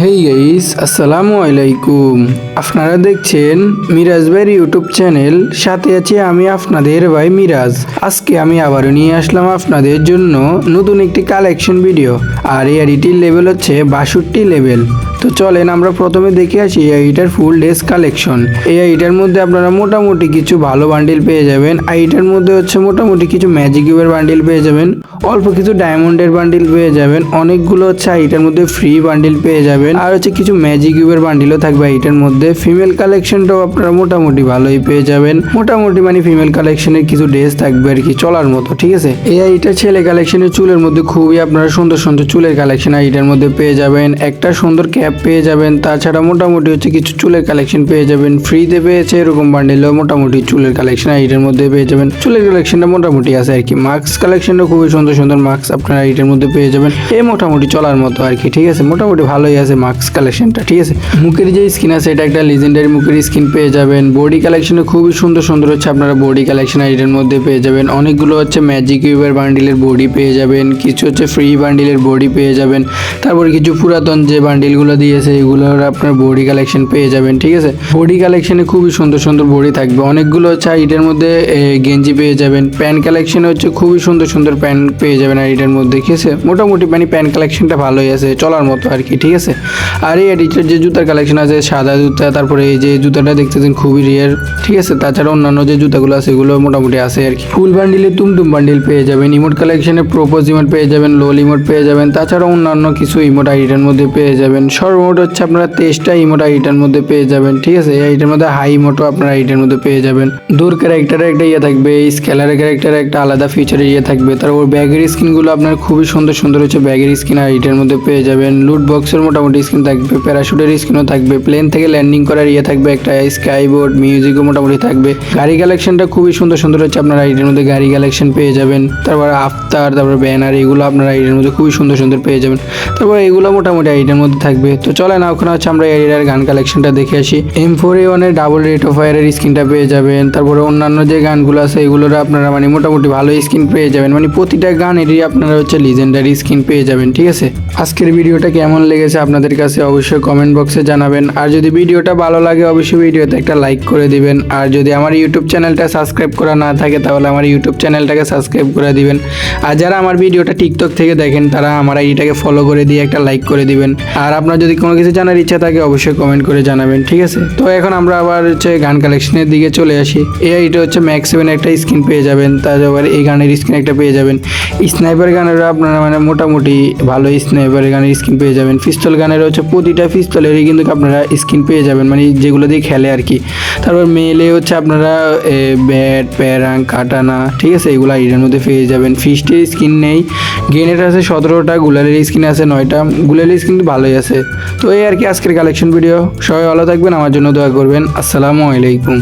Hey guys আসসালামু আলাইকুম আপনারা দেখছেন মিরাজ ভাইয়ের ইউটিউব চ্যানেল সাথে আছি আমি আপনাদের ভাই মিরাজ আজকে আমি আবারও নিয়ে আসলাম আপনাদের জন্য নতুন একটি কালেকশন ভিডিও আর আইডিটির লেভেল হচ্ছে বাষট্টি লেভেল তো চলেন আমরা প্রথমে দেখে আসি এই আইটার ফুল ডেস কালেকশন এই আইটার মধ্যে আপনারা মোটামুটি কিছু ভালো বান্ডিল পেয়ে যাবেন। আইটার মধ্যে হচ্ছে মোটামুটি কিছু ম্যাজিক কিউবের বান্ডিল পেয়ে যাবেন। অল্প কিছু ডায়মন্ডের বান্ডিল পেয়ে যাবেন। অনেকগুলো হচ্ছে আইটার মধ্যে ফ্রি বান্ডিল পেয়ে যাবেন। আর হচ্ছে কিছু ম্যাজিক কিউবের বান্ডিলও থাকবে আইটার মধ্যে। ফিমেল কালেকশনটাও আপনারা মোটামুটি ভালোই পেয়ে যাবেন। মোটামুটি মানে ফিমেল কালেকশনের কিছু ড্রেস থাকবে আর কি, চলার মতো, ঠিক আছে? এই আইটা ছেলে কালেকশনের চুলের মধ্যে খুবই আপনারা সুন্দর সুন্দর চুলের কালেকশন আইটার মধ্যে পেয়ে যাবেন। একটা সুন্দর ক্যাপ পেয়ে যাবেন। তাছাড়া মোটামুটি হচ্ছে কিছু চুলের কালেকশন পেয়ে যাবেন। ফ্রিতে পেয়েছে এরকম বান্ডিলও মোটামুটি চুলের কালেকশন আইটার মধ্যে পেয়ে যাবেন। চুলের কালেকশনটা মোটামুটি আছে আর কি। মাস্ক কালেকশনটা খুবই সুন্দর সুন্দর মাস্ক আপনারা এটার মধ্যে পেয়ে যাবেন। এই মোটামুটি চলার মতো আর কি, ঠিক আছে? মোটামুটি ভালোই আছে মাস্ক কালেকশনটা ঠিক আছে? মুখের যে স্কিন আছে, এটা একটা লিজেন্ডারি মুখের স্কিন পেয়ে যাবেন। বডি কালেকশনে খুবই সুন্দর সুন্দর হচ্ছে আপনারা বডি কালেকশন এটার মধ্যে পেয়ে যাবেন। অনেকগুলো হচ্ছে ম্যাজিক ইউবের বান্ডিলের বডি পেয়ে যাবেন। কিছু হচ্ছে ফ্রি বান্ডিলের বডি পেয়ে যাবেন। তারপর কিছু পুরাতন যে বান্ডিলগুলো দিয়েছে এগুলোর আপনার বডি কালেকশন পেয়ে যাবেন, ঠিক আছে? বডি কালেকশনে খুবই সুন্দর সুন্দর বডি থাকবে। অনেকগুলো হচ্ছে এটার মধ্যে গেঞ্জি পেয়ে যাবেন। প্যান্ট কালেকশনে হচ্ছে খুবই সুন্দর সুন্দর প্যান্ট পেয়ে যাবেন আর এটার মধ্যে, ঠিক আছে? মোটামুটি মানে প্যান্ট কালেকশনটা ভালোই আছে, চলার মতো আর কি, ঠিক আছে? আর এই এডিটার যে জুতার কালেকশন আছে, সাদা জুতা, তারপরে এই যে জুতাটা দেখতেছেন, খুবই রিয়ার ঠিক আছে? তাছাড়া অন্যান্য যে জুতাগুলো আছে, এগুলো মোটামুটি আছে আর কি। ফুল বান্ডিলে তুমতুম বান্ডিল পেয়ে যাবেন ইমোট কালেকশনে প্রোপোজ ইমোট পেয়ে যাবেন লোল ইমোট পেয়ে যাবেন, তাছাড়া অন্যান্য কিছু ইমোট আইডিটার মধ্যে পেয়ে যাবেন সর্বমোট হচ্ছে, আপনারা তেইশটা ইমোট আইডিটার মধ্যে পেয়ে যাবেন, ঠিক আছে? এই আইডিটার মধ্যে হাই ইমোটও আপনারা আইডিটার মধ্যে পেয়ে যাবেন। দূর ক্যারেক্টারের একটা ইয়ে থাকবে স্কেলারের ক্যারেক্টারের একটা আলাদা ফিচারের ইয়ে থাকবে। তারপর ব্যাগের স্কিনগুলো আপনার খুবই সুন্দর সুন্দর হচ্ছে ব্যাগের স্কিন আর এটার মধ্যে পেয়ে যাবেন। লুট বক্সের মোটামুটি স্কিন থাকবে প্যারাশুটের স্কিনও থাকবে প্লেন থেকে ল্যান্ডিং করার ইয়ে থাকবে, একটা স্কাই বোর্ড মিউজিকও মোটামুটি থাকবে। গাড়ি কালেকশনটা খুবই সুন্দর সুন্দর হচ্ছে, আপনার এটার মধ্যে গাড়ি কালেকশন পেয়ে যাবেন। তারপর আফতার তারপর ব্যানার এগুলো আপনার এটার মধ্যে খুবই সুন্দর সুন্দর পেয়ে যাবেন। তারপর এগুলো মোটামুটি আইডিয়ার মধ্যে থাকবে। তো চলে না ওখানে হচ্ছে আমরা এরিয়ার গান কালেকশনটা দেখে আসি। এম ফোর এ ওয়ানের ডাবল রেট অফ ফায়ারের স্ক্রিনটা পেয়ে যাবেন, তারপরে অন্যান্য যে গানগুলো আছে এগুলোর আপনারা মানে মোটামুটি ভালো স্ক্রিন পেয়ে যাবেন। মানে প্রতিটা গানেরই আপনারা হচ্ছে লিজেন্ডারি স্ক্রিন পেয়ে যাবেন, ঠিক আছে? আজকের ভিডিওটা কেমন লেগেছে আপনাদের কাছে অবশ্যই কমেন্ট বক্সে জানাবেন। আর যদি ভিডিওটা ভালো লাগে, অবশ্যই ভিডিওতে একটা লাইক করে দিবেন। আর যদি আমার ইউটিউব চ্যানেলটা সাবস্ক্রাইব করা না থাকে, তাহলে আমার ইউটিউব চ্যানেলটাকে সাবস্ক্রাইব করে দিবেন। আর যারা আমার ভিডিওটা টিকটক থেকে দেখেন, তারা আমার আইডিটাকে ফলো করে দিয়ে একটা লাইক করে দিবেন। আর আপনার যদি কোনো কিছু জানার ইচ্ছা থাকে অবশ্যই কমেন্ট করে জানাবেন, ঠিক আছে? তো এখন আমরা আবার হচ্ছে গান কালেকশনের দিকে চলে আসি। এই আইটা হচ্ছে ম্যাক্স সেভেন একটা স্ক্রিন পেয়ে যাবেন তারপর এই গানের স্ক্রিন একটা পেয়ে যাবেন। স্নাইপার গানেরও আপনারা মানে মোটামুটি ভালো স্নাইপার গানের স্ক্রিন পেয়ে যাবেন। পিস্তল গানের হচ্ছে প্রতিটা পিস্তলেরই কিন্তু আপনারা স্ক্রিন পেয়ে যাবেন মানে যেগুলো দিয়ে খেলে আর কি তারপর মেলে হচ্ছে আপনারা ব্যাট প্যারাং কাটানা ঠিক আছে? এগুলো আইডের মধ্যে পেয়ে যাবেন। ফিস্টের স্কিন নেই। গেনের আছে সতেরোটা, গুলালের স্কিন আছে নয়টা। গুলালের স্কিন ভালোই আছে। তো এই আর কি আজকের কালেকশন ভিডিও সবাই ভালো থাকবেন, আমার জন্য দোয়া করবেন। আসসালামু আলাইকুম।